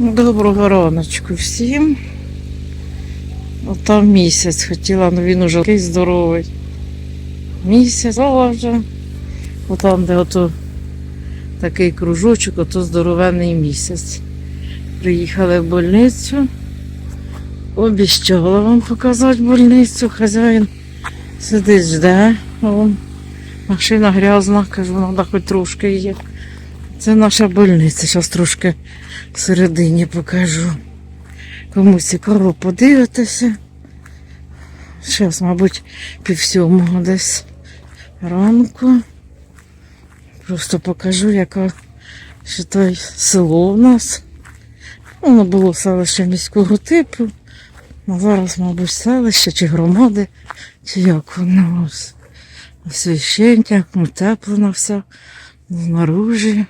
Доброго раночку всім. От там місяць хотіла, але він уже такий здоровий. Місяць вже. От там, де ото такий кружочок, ото здоровенний місяць. Приїхали в больницю. Обіщала вам показати больницю. Хазяїн сидить, жде. Машина грязна, кажу, треба хоч трошки її. Це наша больниця. Зараз трошки всередині покажу. Кому цікаво подивитися. Зараз, мабуть, пів сьомого десь ранку. Просто покажу, яка ще той село в нас. Воно було селище міського типу. А зараз, мабуть, селище чи громади, чи як воно. Освіщення, утеплено все знаружі.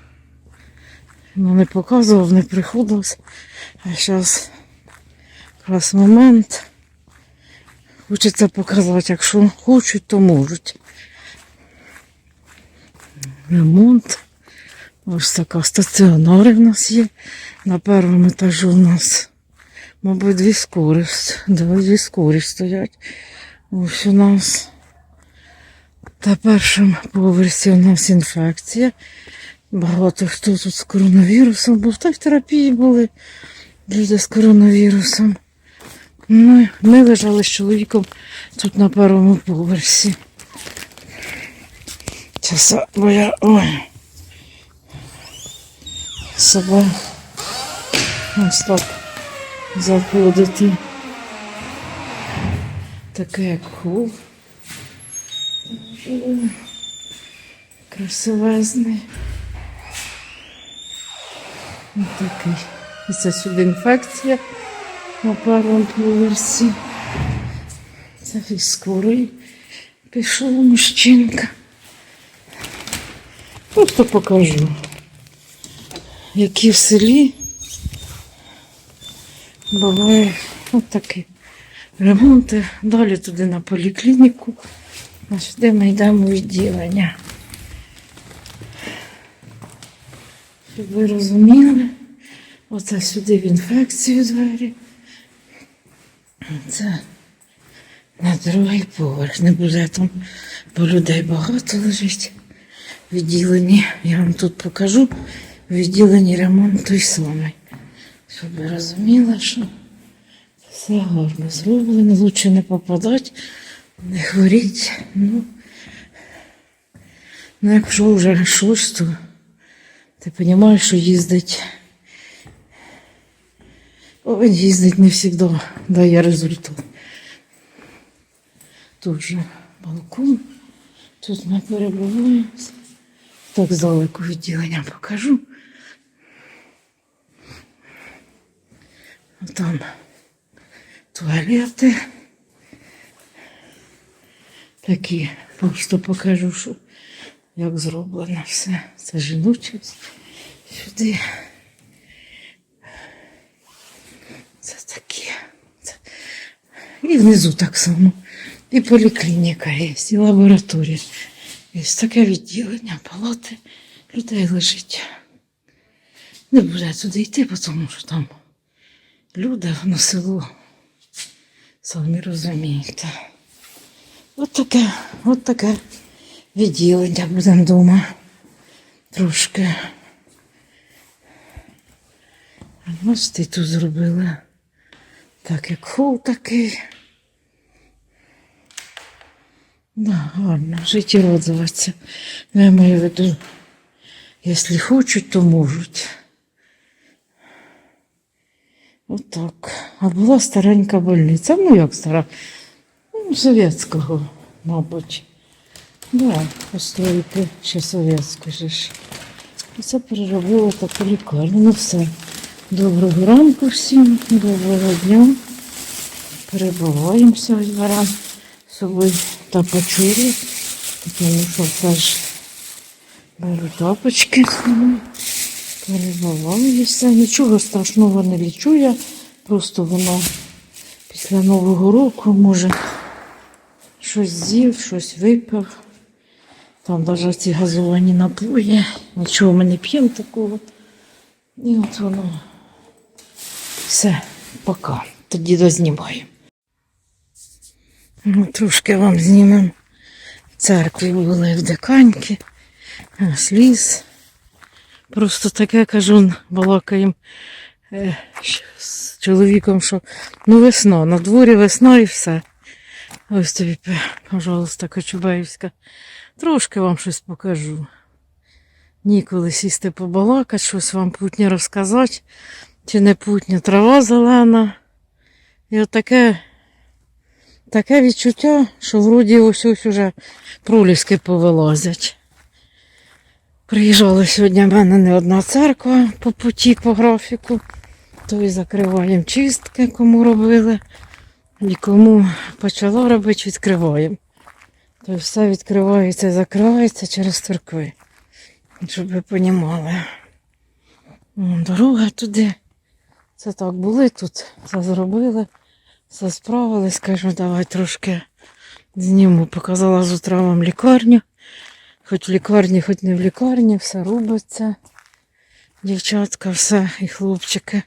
Ну, не показував, не приходилось. А зараз якраз момент. Хочеться показати, якщо хочуть, то можуть. Ремонт. Ось така стаціонари в нас є. На першому етажі у нас, мабуть, дві скорі. Дві скорі стоять. Ось у нас на першому поверсі у нас інфекція. Багато хто тут з коронавірусом був, та й в терапії були люди з коронавірусом. Ну, ми лежали з чоловіком тут на першому поверсі. Часа, бо я. Ой. Себе ось так заходити. Таке як хол. Красивезний. Ось такий. Це сюди інфекція на першому поверсі. Це військовий. Пішов мужчинка. Просто покажу, які в селі бувають от такі ремонти. Далі туди на поліклініку. Сюди ми йдемо відділення. Щоб ви розуміли, оце сюди в інфекцію двері. Це на другий поверх. Не буде там, бо людей багато лежить. В відділенні, я вам тут покажу, в відділенні ремонт той самий. Щоб ви розуміли, що все гарно зроблено, лучше не попадати, не хворіть. Ну, ну якщо вже то ти розумієш, що їздить. Ой, їздить не завжди дає результат. Тут же балкон. Тут ми перебуваємо. Так здалеку відділення покажу. Там туалети. Такі просто покажу, що Як зроблено все. Це жіночість. Сюди. Це таке. Це... І внизу так само. І поліклініка є, і лабораторія. Є таке відділення, палати, людей лежить. Не буде туди йти, тому що там люди, воно село. Самі розумієте. От таке, от таке відділення будемо вдома. Трошки. Ось ти тут зробили. Так, як хол такий. Да, гарно, жить і радуватися. Ну, Я маю в виду, якщо хочуть, то можуть. Отак. А була старенька больниця. Ну, як стара? Ну, совєтського, мабуть. Да, постройки ще же ж. Це переробила таку лікарню. Ну все. Доброго ранку всім, доброго дня. Перебуваємося ось беремо з собою тапочурі, тому що все беру тапочки. Перебуваю все. Нічого страшного не лічу я. Просто воно після Нового року може щось з'їв, щось випив. Там навіть ці газовані напої. Нічого ми не п'ємо такого. І от воно Все, пока. Тоді дознімаю. Ну, трошки вам знімемо. В церкві були в диканьки. Ось ліс. Просто таке кажу, балакаємо е, з чоловіком, що ну весна, на дворі весна і все. Ось тобі, пожалуйста, Кочубаївська. Трошки вам щось покажу. Ніколи сісти побалакати, щось вам путнє розказати, чи не путнє, трава зелена. І от таке відчуття, що вроді ось ось уже проліски повилазять. Приїжджала сьогодні в мене не одна церква по путі, по графіку. То і закриваємо чистки, кому робили. І кому почала робити, відкриваємо. То все відкривається і закривається через церкви. Щоб ви понімали. Дорога туди. Це так були тут, все зробили, все справили. Скажу, давай трошки зніму. Показала з утра вам лікарню. Хоч в лікарні, хоч не в лікарні, все робиться. Дівчатка, все, і хлопчики.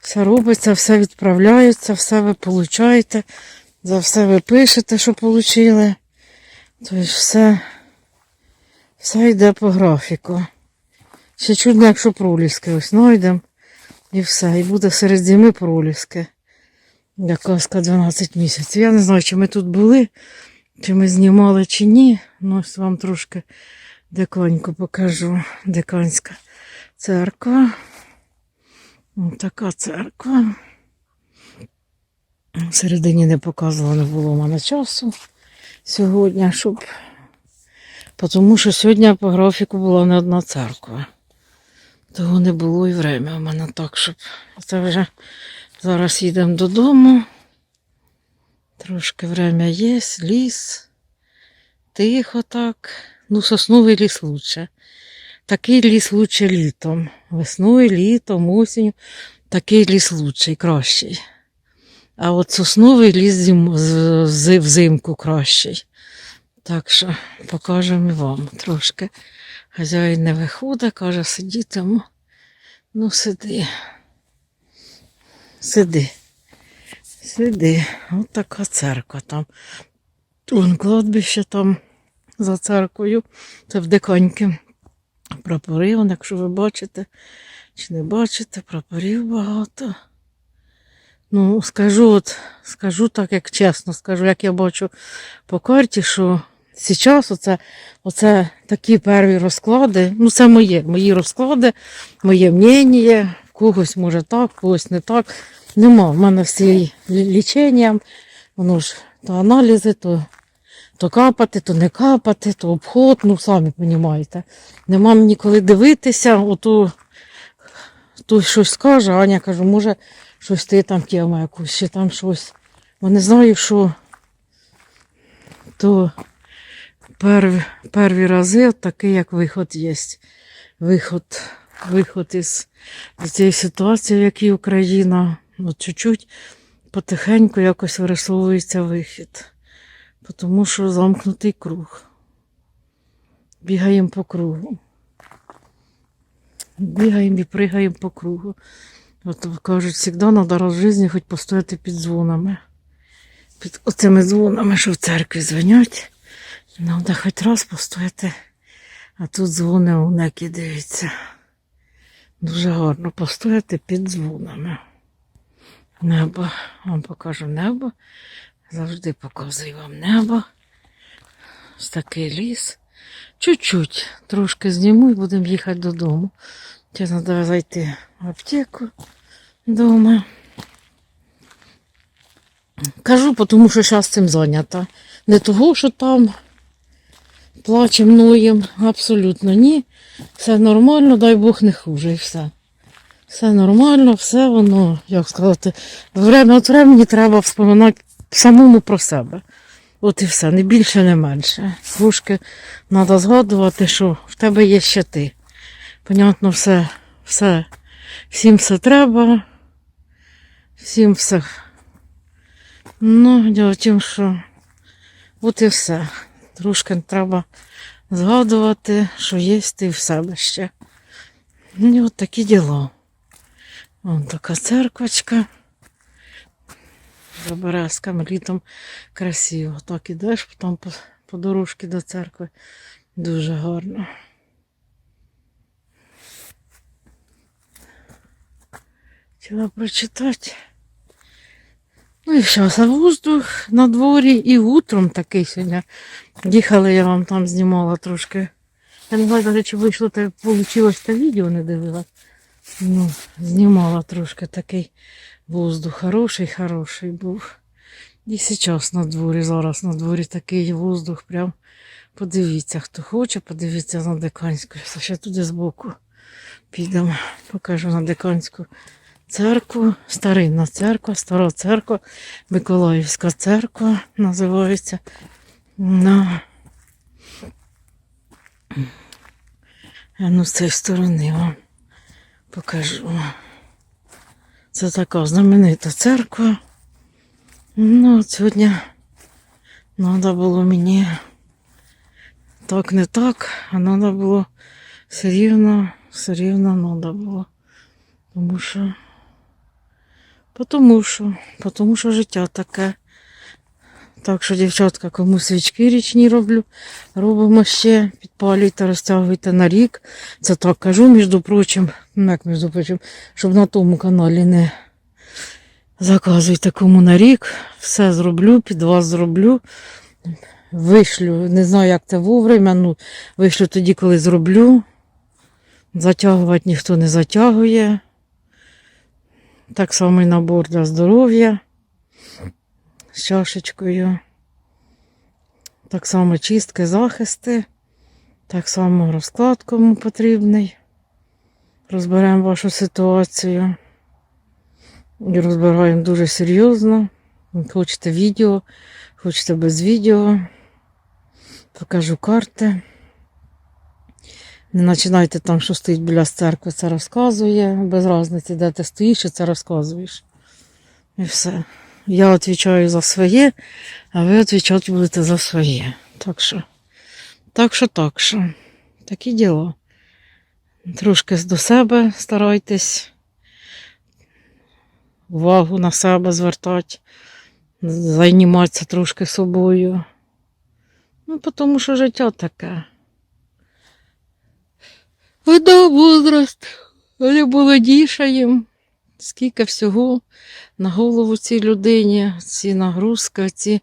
Все робиться, все відправляється, все ви получаєте, за все ви пишете, що отримали. Тобто все, все йде по графіку. Ще чудно, якщо проліски ось знайдемо. І все. І буде серед зими проліски. Як казка 12 місяців. Я не знаю, чи ми тут були, чи ми знімали, чи ні. Ну, ось вам трошки диконьку покажу. Диканська церква. Ось така церква. Всередині не показувала, не було в мене часу сьогодні, щоб. Тому що сьогодні по графіку була не одна церква. Того не було і время у мене так, щоб. Це вже зараз їдемо додому. Трошки время є, ліс. Тихо так. Ну, сосновий ліс лучше. Такий ліс лучше літом. Весною, літом, осінню. Такий ліс лучший, кращий. А от сосновий ліс зим, взимку кращий. Так що покажемо вам трошки. Хазяїн не виходить, каже, сидітиму. Ну, сиди. Сиди. Сиди. От така церква там. Вон кладбище там за церквою. Це в Диканьки. Прапори, якщо ви бачите, чи не бачите, прапорів багато. Ну, скажу, от, скажу так, як чесно, скажу, як я бачу по карті, що зараз оце, оце такі перві розклади. Ну, це моє, мої розклади, моє мнення, когось може так, когось не так. Нема. В мене всі лічення, воно ж то аналізи, то, то капати, то не капати, то обход, ну самі розумієте. Нема мені коли дивитися, ото хтось щось скаже, Аня каже, може, щось ти там тема якусь, чи там щось. Бо не знаю, що то перві, перві рази такий, як виход є. Виход, виход із, з цієї ситуації, в якій Україна, от чуть-чуть потихеньку якось вирисовується вихід. Тому що замкнутий круг. Бігаємо по кругу. Бігаємо і пригаємо по кругу. От кажуть, завжди треба раз житті хоч постояти під дзвонами. Під оцими дзвонами, що в церкві дзвонять. Треба хоч раз постояти. А тут дзвони у некі дивіться. Дуже гарно постояти під дзвонами. Небо. Вам покажу небо. Завжди показую вам небо. Ось такий ліс. Чуть-чуть трошки зніму і будемо їхати додому. Зараз треба зайти в аптеку вдома. Кажу, тому що зараз цим зайнята. Не того, що там плачем, ноєм. Абсолютно ні. Все нормально, дай Бог не хуже і все. Все нормально, все воно, як сказати, время від времени треба вспоминати самому про себе. От і все, не більше, не менше. Трошки треба згадувати, що в тебе є ще ти. Понятно, все, все, всім все треба, всім все. Ну, діло в тім, що от і все. Трошки треба згадувати, що є ти в себе ще. Ну, і от такі діла. Вон така церквочка. За березками літом красиво. Так ідеш потім по, по дорожці до церкви. Дуже гарно. Хотіла прочитати. Ну і а воздух на дворі і утром такий сьогодні. Їхали, я вам там знімала трошки. Я не знаю, чи вийшло те, вийшло те відео, не дивилась. Ну, знімала трошки такий воздух. Хороший, хороший був. І зараз на дворі, зараз на дворі такий воздух. Прям подивіться, хто хоче, подивіться на Диканську. Я ще туди збоку підемо, покажу на Диканську церкву, старинна церква, стара церква, Миколаївська церква називається. На... Ну, з цієї сторони вам покажу. Це така знаменита церква. Ну, от сьогодні треба було мені так не так, а треба було все рівно, все рівно треба було. Тому що, тому що, тому що життя таке. Так що, дівчатка, кому свічки річні роблю, робимо ще, підпалюйте, розтягуйте на рік. Це так кажу, між прочим, ну як між прочим, щоб на тому каналі не заказуйте кому на рік. Все зроблю, під вас зроблю. Вишлю, не знаю, як це вовремя, ну вишлю тоді, коли зроблю. Затягувати ніхто не затягує. Так само і набор для здоров'я з чашечкою. Так само чистки, захисти. Так само розклад кому потрібний. Розберемо вашу ситуацію. І розбираємо дуже серйозно. Хочете відео, хочете без відео. Покажу карти. Не починайте там, що стоїть біля церкви, це розказує. Без різниці, де ти стоїш і це розказуєш. І все. Я відповідаю за своє, а ви відповідати будете за своє. Так що, так що, так що. Такі діла. Трошки до себе старайтесь. Увагу на себе звертати, займатися трошки собою. Ну, тому що життя таке. Видав возраст, але молодішаєм. Скільки всього на голову цій людині, ці нагрузки, ці...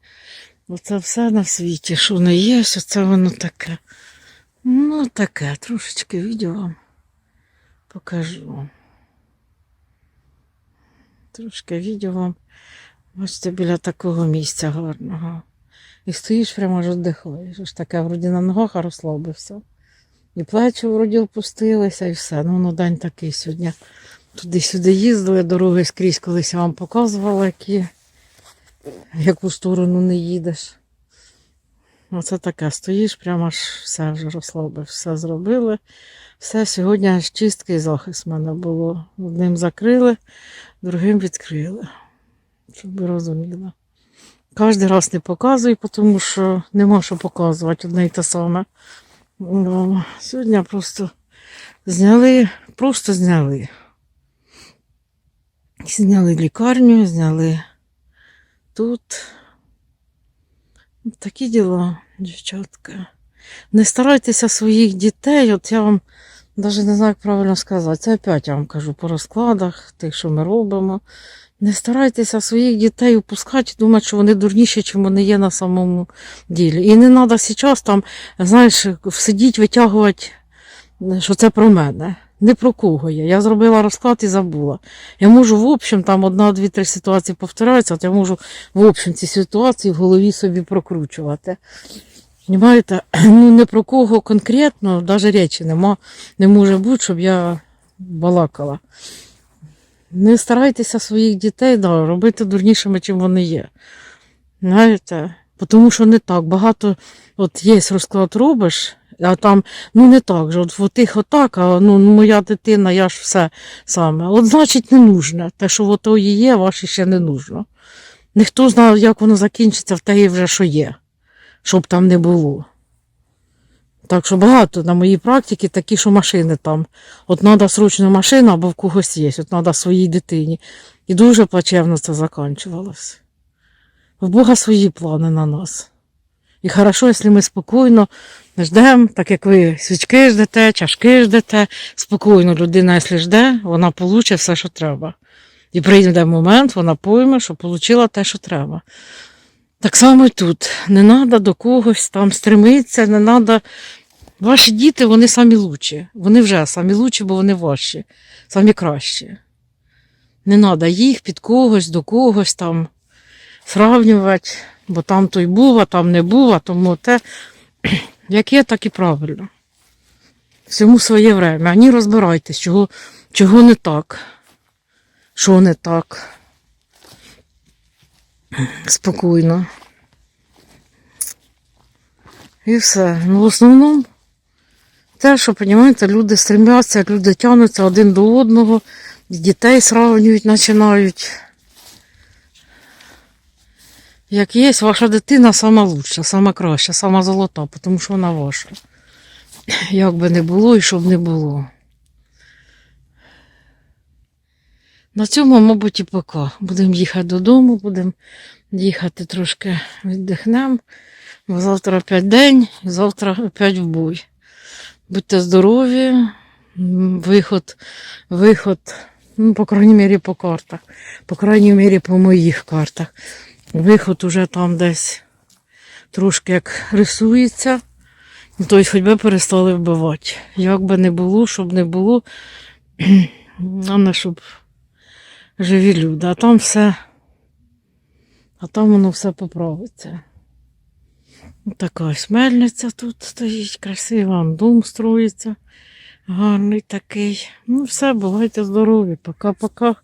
Оце все на світі, що не є, що це воно таке. Ну, таке, трошечки відео вам покажу. Трошки відео вам. Бачите, біля такого місця гарного. І стоїш прямо аж віддихаєш. Аж таке вроді на ногах а розслабився. І плечі вроді опустилися, і все. Ну, ну день такий сьогодні. Туди-сюди їздили, дороги скрізь колись я вам показувала, які, яку сторону не їдеш. Оце таке, стоїш, прямо аж все вже розслабив, все зробили. Все, сьогодні аж чистки і захист в мене було. Одним закрили, другим відкрили. Щоб ви розуміли. Кожен раз не показую, тому що нема що показувати одне й те саме. Ну, Сьогодні просто зняли, просто зняли. Зняли лікарню, зняли тут. Такі діла, дівчатка. Не старайтеся своїх дітей, от я вам навіть не знаю, як правильно сказати. Це опять я вам кажу по розкладах, тих, що ми робимо. Не старайтеся своїх дітей опускати думати, що вони дурніші, чим вони є на самому ділі. І не треба зараз там, знаєш, сидіть, витягувати, що це про мене. Не про кого я. Я зробила розклад і забула. Я можу, в общем, там одна, дві, три ситуації повторяються, от я можу, в общем, ці ситуації в голові собі прокручувати. Понимаєте? Ну, не про кого конкретно, навіть речі нема, не може бути, щоб я балакала. Не старайтеся своїх дітей да, робити дурнішими, чим вони є. Знаєте? Тому що не так. Багато от є розклад робиш, а там ну не так же. От в тих отак, а ну моя дитина, я ж все саме. От значить, не нужно. Те, що ото і є, ваше ще не нужно. Ніхто знає, як воно закінчиться в те вже, що є, щоб там не було. Так що багато на моїй практиці такі, що машини там. От треба срочно машину або в когось є, от треба своїй дитині. І дуже плачевно це закінчувалося. В Бога свої плани на нас. І хорошо, якщо ми спокійно ждемо, так як ви свічки ждете, чашки ждете, спокійно людина, якщо жде, вона получить все, що треба. І прийде момент, вона пойме, що отримала те, що треба. Так само і тут. Не треба до когось там стремитися, не треба. Ваші діти, вони самі лучші. Вони вже самі лучші, бо вони ваші, самі кращі. Не треба їх під когось, до когось там сравнювати, бо там той був, а там не був, а тому те. Як є, так і правильно. Всьому своє время. Ані розбирайтесь, чого, чого не так, що не так. Спокійно. І все. Ну, в основному, те, що, розумієте, люди стремляться, люди тягнуться один до одного, дітей сравнюють, починають. Як є, ваша дитина сама лучша, сама краща, сама золота, тому що вона ваша. Як би не було і щоб не було. На цьому, мабуть, і пока. Будемо їхати додому, будемо їхати трошки віддихнемо. Бо завтра опять день, завтра опять в бой. Будьте здорові, виход, виход, ну, по крайній мірі, по картах, по крайній мірі, по моїх картах. Виход уже там десь трошки як рисується. Тобто хоч би перестали вбивати. Як би не було, щоб не було, а не щоб живі люди. А там все, а там воно все поправиться. Така ось мельниця тут стоїть, красива, дом строїться. Гарний такий. Ну, все, бувайте здорові. Пока-пока.